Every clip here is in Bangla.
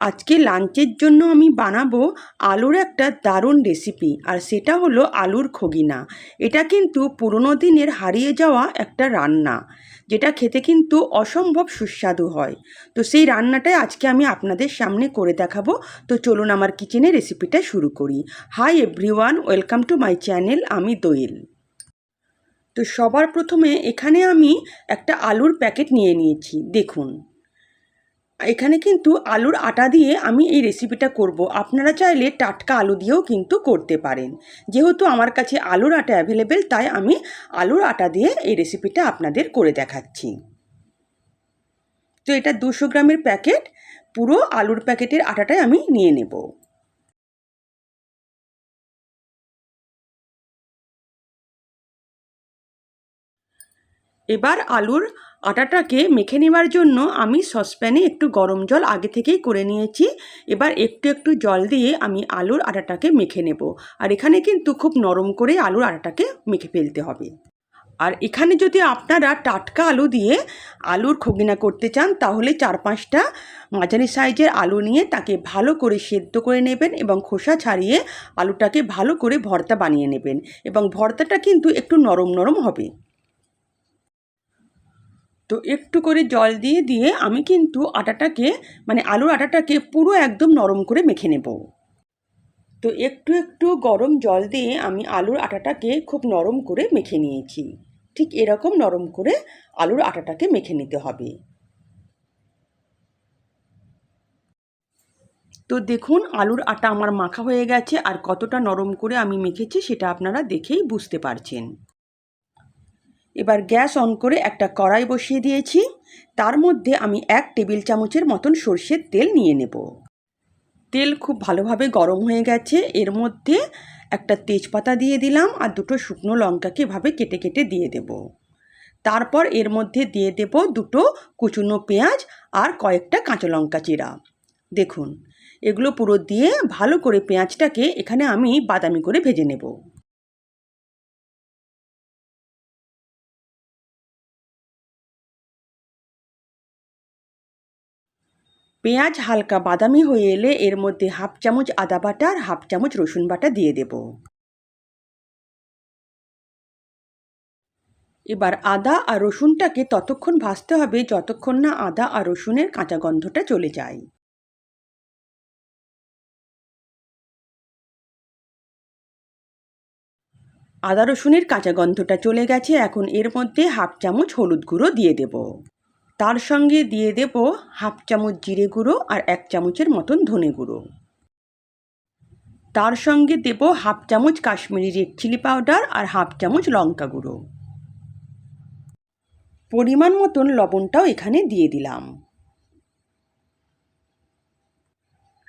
আজকে লাঞ্চের জন্য আমি বানাবো আলুর একটা দারুণ রেসিপি আর সেটা হলো আলুর খগিনা। এটা কিন্তু পুরনো দিনের হারিয়ে যাওয়া একটা রান্না, যেটা খেতে কিন্তু অসম্ভব সুস্বাদু হয়। তো সেই রান্নাটাই আজকে আমি আপনাদের সামনে করে দেখাবো। তো চলুন আমার কিচেনে রেসিপিটা শুরু করি। Hi everyone welcome to my channel আমি দোয়েল। তো সবার প্রথমে এখানে আমি একটা আলুর প্যাকেট নিয়ে নিয়েছি, দেখুন। এখানে কিন্তু আলুর আটা দিয়ে আমি এই রেসিপিটা করব। আপনারা চাইলে টাটকা আলু দিয়েও কিন্তু করতে পারেন। যেহেতু আমার কাছে আলুর আটা অ্যাভেলেবেল তাই আমি আলুর আটা দিয়ে এই রেসিপিটা আপনাদের করে দেখাচ্ছি। তো এটা দুশো গ্রামের প্যাকেট পুরো আলুর প্যাকেটের আটাটাই আমি নিয়ে নেব। এবার আলুর আটাটাকে মেখে নেওয়ার জন্য আমি সসপ্যানে একটু গরম জল আগে থেকেই করে নিয়েছি। এবার একটু একটু জল দিয়ে আমি আলুর আটাটাকে মেখে নেব। আর এখানে কিন্তু খুব নরম করে আলুর আটাটাকে মেখে ফেলতে হবে। আর এখানে যদি আপনারা টাটকা আলু দিয়ে আলুর খগিনা করতে চান, তাহলে চার পাঁচটা মাঝারি সাইজের আলু নিয়ে তাকে ভালো করে সেদ্ধ করে নেবেন এবং খোসা ছাড়িয়ে আলুটাকে ভালো করে ভর্তা বানিয়ে নেবেন। এবং ভর্তাটা কিন্তু একটু নরম নরম হবে। তো একটু করে জল দিয়ে দিয়ে আমি কিন্তু আটাটাকে মানে আলুর আটাটাকে পুরো একদম নরম করে মেখে নেব। তো একটু একটু গরম জল দিয়ে আমি আলুর আটাটাকে খুব নরম করে মেখে নিয়েছি। ঠিক এরকম নরম করে আলুর আটাটাকে মেখে নিতে হবে। তো দেখুন, আলুর আটা আমার মাখা হয়ে গেছে আর কতটা নরম করে আমি মেখেছি সেটা আপনারা দেখেই বুঝতে পারছেন। এবার গ্যাস অন করে একটা কড়াই বসিয়ে দিয়েছি। তার মধ্যে আমি এক টেবিল চামচের মতন সর্ষের তেল নিয়ে নেব। তেল খুব ভালোভাবে গরম হয়ে গেছে। এর মধ্যে একটা তেজপাতা দিয়ে দিলাম আর দুটো শুকনো লঙ্কাকে এভাবে কেটে কেটে দিয়ে দেব। তারপর এর মধ্যে দিয়ে দেব দুটো কুচুনো পেঁয়াজ আর কয়েকটা কাঁচা লঙ্কা চিরা দেখুন, এগুলো পুরো দিয়ে ভালো করে পেঁয়াজটাকে এখানে আমি বাদামি করে ভেজে নেব। পেঁয়াজ হালকা বাদামি হয়ে এলে এর মধ্যে হাফ চামচ আদা বাটা আর হাফ চামচ রসুন বাটা দিয়ে দেব। এবার আদা আর রসুনটাকে ততক্ষণ ভাজতে হবে যতক্ষণ না আদা আর রসুনের কাঁচা গন্ধটা চলে যায়। আদা রসুনের কাঁচা গন্ধটা চলে গেছে, এখন এর মধ্যে হাফ চামচ হলুদ গুঁড়ো দিয়ে দেবো। তার সঙ্গে দিয়ে দেব হাফ চামচ জিরে গুঁড়ো আর এক চামচের মতন ধনে গুঁড়ো। তার সঙ্গে দেব হাফ চামচ কাশ্মীরি রেড চিলি পাউডার আর হাফ চামচ লঙ্কা গুঁড়ো। পরিমাণ মতন লবণটাও এখানে দিয়ে দিলাম।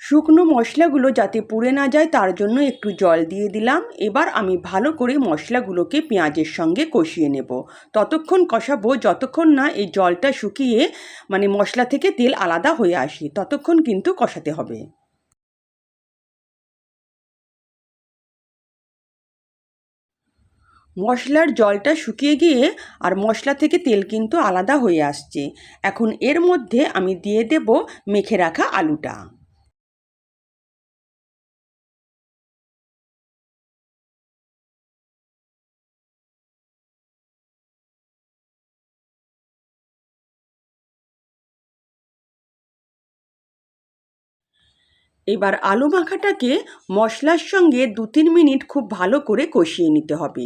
শুকনো মশলাগুলো যাতে পুড়ে না যায়, তার জন্য একটু জল দিয়ে দিলাম। এবার আমি ভালো করে মশলাগুলোকে পেঁয়াজের সঙ্গে কষিয়ে নেব। ততক্ষণ কষাবো, যতক্ষণ না এই জলটা শুকিয়ে মানে মশলা থেকে তেল আলাদা হয়ে আসে, ততক্ষণ কিন্তু কষাতে হবে। মশলার জলটা শুকিয়ে গিয়ে আর মশলা থেকে তেল কিন্তু আলাদা হয়ে আসছে। এখন এর মধ্যে আমি দিয়ে দেব মেখে রাখা আলুটা। এবার আলু মাখাটাকে মশলার সঙ্গে দু তিন মিনিট খুব ভালো করে কষিয়ে নিতে হবে।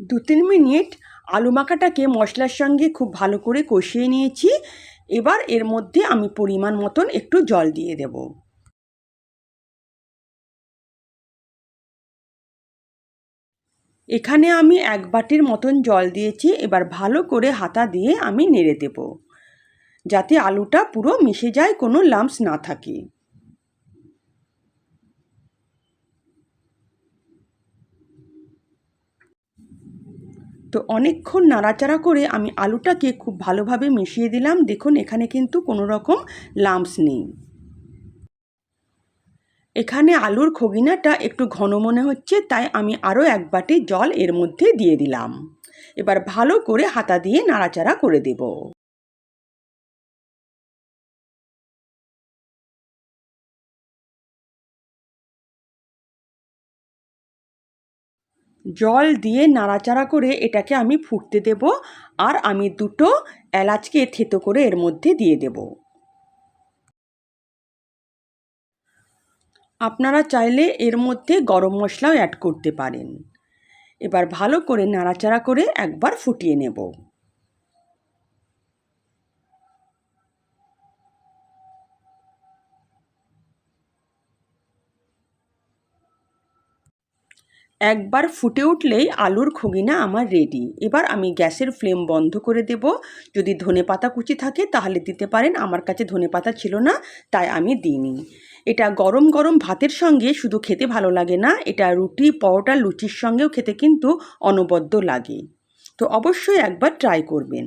দু তিন মিনিট আলু মাখাটাকে মশলার সঙ্গে খুব ভালো করে কষিয়ে নিয়েছি। এবার এর মধ্যে আমি পরিমাণ মতন একটু জল দিয়ে দেব। এখানে আমি এক বাটির মতন জল দিয়েছি, এবার ভালো করে হাতা দিয়ে আমি নেড়ে দেব। যাতে আলুটা পুরো মিশে যায়, কোনো লাম্পস না থাকে। তো অনেকক্ষণ নাড়াচাড়া করে আমি আলুটাকে খুব ভালোভাবে মিশিয়ে দিলাম। দেখুন, এখানে কিন্তু কোনো রকম লাম্পস নেই। এখানে আলুর খগিনাটা একটু ঘন মনে হচ্ছে, তাই আমি আরও এক বাটি জল এর মধ্যে দিয়ে দিলাম। এবার ভালো করে হাতা দিয়ে নাড়াচাড়া করে দেব। জল দিয়ে নাড়াচাড়া করে এটাকে আমি ফুটতে দেব আর আমি দুটো এলাচকে থেতো করে এর মধ্যে দিয়ে দেব। আপনারা চাইলে এর মধ্যে গরম মশলাও অ্যাড করতে পারেন। এবার ভালো করে নাড়াচাড়া করে একবার ফুটিয়ে নেব। একবার ফুটে উঠলেই আলুর খগিনা আমার রেডি এবার আমি গ্যাসের ফ্লেম বন্ধ করে দেব। যদি ধনে পাতা কুচি থাকে তাহলে দিতে পারেন, আমার কাছে ধনে পাতা ছিল না, তাই আমি দিইনি। এটা গরম গরম ভাতের সঙ্গে শুধু খেতে ভালো লাগে না, এটা রুটি, পরোটা, লুচির সঙ্গেও খেতে কিন্তু অনবদ্য লাগে। তো অবশ্যই একবার ট্রাই করবেন।